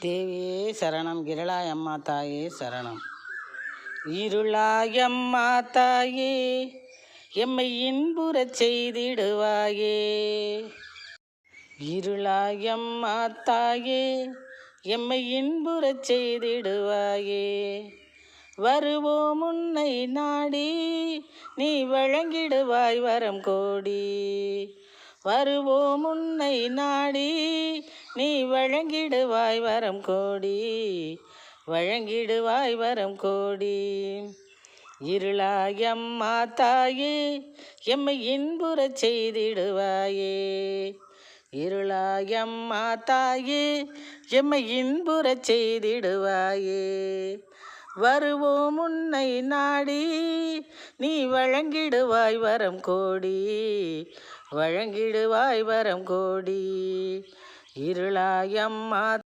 தேவியே சரணம் கிரளாயம்மா தாயே சரணம். இருளாயம்மா தாயே எம்மை இன்புறச் செய்திடுவாயே. இருளாயம்மா தாயே எம்மை இன்புறச் செய்திடுவாயே. வருவோம் உன்னை நாடி நீ வழங்கிடுவாய் வரம் கோடி. வருவோம் உன்னை நாடி. நீ வழங்கிடுவாய் வரம் கோடி. வழங்கிடுவாய் வரம் கோடி. இருளாய் அம்மா தாயே எம்மை இன்புறச் செய்திடுவாயே. இருளாய் அம்மா தாயே எம்மை இன்புறச் செய்திடுவாயே. வருவோம் உன்னை நாடி. நீ வழங்கிடுவாய் வரம் கோடி. வழங்கிடுவாய் வரம் கோடி. இருளாயம்மா